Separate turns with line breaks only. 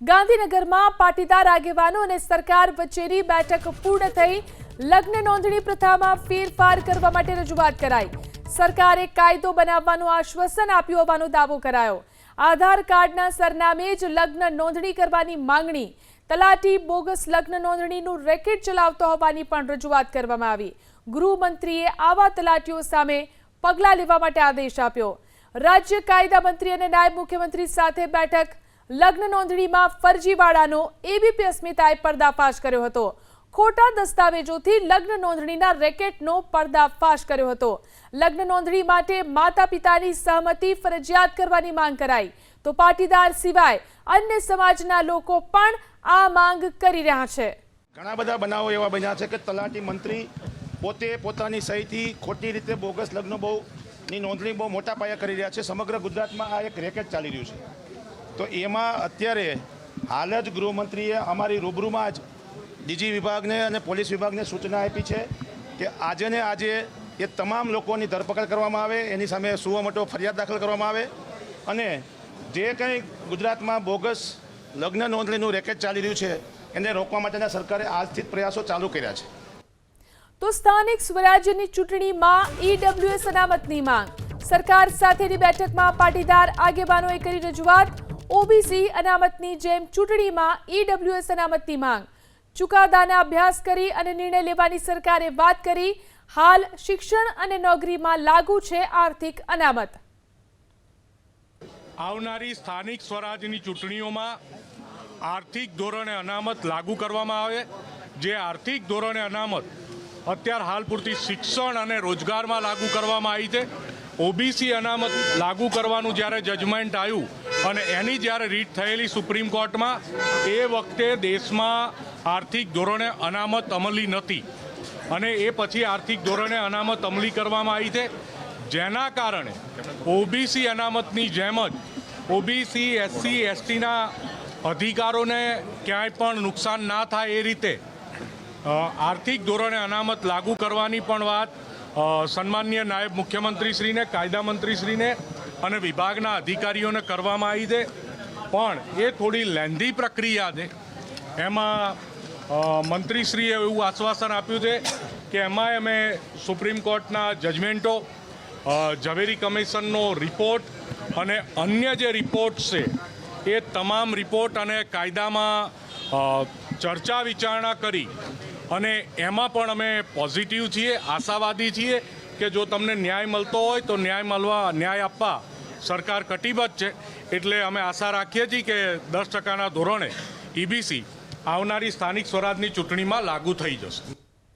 ગાંધીનગરમાં પાટીદાર આગેવાનો અને સરકાર વચ્ચેની બેઠક પૂર્ણ થઈ. લગ્ન નોંધણી પ્રથામાં ફેરફાર કરવા માટે રજૂઆત કરાઈ. સરકારે કાયદો બનાવવાનું આશ્વાસન આપ્યું હોવાનો દાવો કરાયો. આધાર કાર્ડના સરનામે જ લગ્ન નોંધણી કરવાની માંગણી. તલાટી બોગસ લગ્ન નોંધણીનું રેકેટ ચલાવતો હોવાની પણ રજૂઆત કરવામાં આવી. ગૃહમંત્રીએ આવા તલાટીઓ સામે પગલાં લેવા માટે આદેશ આપ્યો. રાજ્ય કાયદા મંત્રી અને નાયબ મુખ્યમંત્રી સાથે બેઠક લગ્ન નોંધણીમાં ફરજીવાળાનો એબીપી અસ્મિતાએ પર્દાફાશ કર્યો હતો. ખોટા દસ્તાવેજોથી લગ્ન નોંધણીના રેકેટનો પર્દાફાશ કર્યો હતો. લગ્ન નોંધણી માટે માતા પિતાની સહમતિ ફરજિયાત કરવાની માંગ કરાઈ. તો પાટીદાર સિવાય અન્ય સમાજના લોકો પણ આ માંગ કરી રહ્યા છે.
ઘણા બધા બનાવો એવા બન્યા છે કે તલાટી મંત્રી પોતે પોતાની સહીથી ખોટી રીતે બોગસ લગ્ન બહુ ની નોંધણી બહુ મોટા પાયે કરી રહ્યા છે. સમગ્ર ગુજરાતમાં આ એક રેકેટ ચાલી રહ્યું છે. તો એમાં અત્યારે હાલ જ ગૃહમંત્રીએ અમારી રૂબરૂમાં જ ડીજી વિભાગને અને પોલીસ વિભાગને સૂચના આપી છે કે આજે ને આજે એ તમામ લોકોની ધરપકડ કરવામાં આવે, એની સામે સુવમટો ફરિયાદ દાખલ કરવામાં આવે અને જે કંઈ ગુજરાતમાં બોગસ લગ્ન નોંધણીનું રેકેટ ચાલી રહ્યું છે, એને રોકવા માટેના સરકારે આજથી પ્રયાસો ચાલુ કર્યા છે.
તો સ્થાનિક સ્વરાજ્યની ચૂંટણીમાં ઈડબ્લ્યુએસ અનામતની માંગ. સરકાર સાથેની બેઠકમાં પાટીદાર આગેવાનોએ કરી રજૂઆત. ઓબીસી અનામતની જેમ ચૂંટણીમાં ઈડબ્લ્યુએસ અનામતની માંગ. ચુકાદાના અભ્યાસ કરી અને નિર્ણય લેવાની સરકારે વાત કરી. હાલ શિક્ષણ અને નોકરીમાં લાગુ છે આર્થિક અનામત.
આવનારી સ્થાનિક સ્વરાજની ચૂંટણીઓમાં આર્થિક ધોરણે અનામત લાગુ કરવામાં આવે. જે આર્થિક ધોરણે અનામત અત્યાર હાલ પૂરતી શિક્ષણ અને રોજગારમાં લાગુ કરવામાં આવી છે. ઓબીસી અનામત લાગુ કરવાનું જ્યારે જજમેન્ટ આવ્યું અને એની જ્યારે રીટ થયેલી સુપ્રીમ કોર્ટમાં, એ વખતે દેશમાં આર્થિક ધોરણે અનામત અમલી નથી. અને એ પછી આર્થિક ધોરણે અનામત અમલી કરવામાં આવી છે. જેના કારણે ઓબીસી અનામતની જેમ જ ઓબીસી, એસસી, એસટીના અધિકારોને ક્યાંય પણ નુકસાન ના થાય એ રીતે આર્થિક ધોરણે અનામત લાગુ કરવાની પણ વાત સન્માનનીય નાયબ મુખ્યમંત્રીશ્રીને, કાયદા મંત્રીશ્રીને અને વિભાગના અધિકારીઓને કરવામાં આવી છે. પણ એ થોડી લેન્ધી પ્રક્રિયા છે. એમાં મંત્રીશ્રીએ એવું આશ્વાસન આપ્યું છે કે એમાં અમે સુપ્રીમ કોર્ટના જજમેન્ટો ઝવેરી કમિશનનો રિપોર્ટ અને અન્ય જે રિપોર્ટ છે, એ તમામ રિપોર્ટ અને કાયદામાં ચર્ચા વિચારણા કરી અને એમાં પણ અમે પોઝિટિવ છીએ, આશાવાદી છીએ કે જો તમને ન્યાય મળતો હોય તો ન્યાય મળવા, ન્યાય આપવા સરકાર કટિબદ્ધ છે. એટલે અમે આશા રાખીએ છીએ કે દસ ટકાના ધોરણે ઈબીસી આવનારી સ્થાનિક સ્વરાજની ચૂંટણીમાં લાગુ થઈ જશે.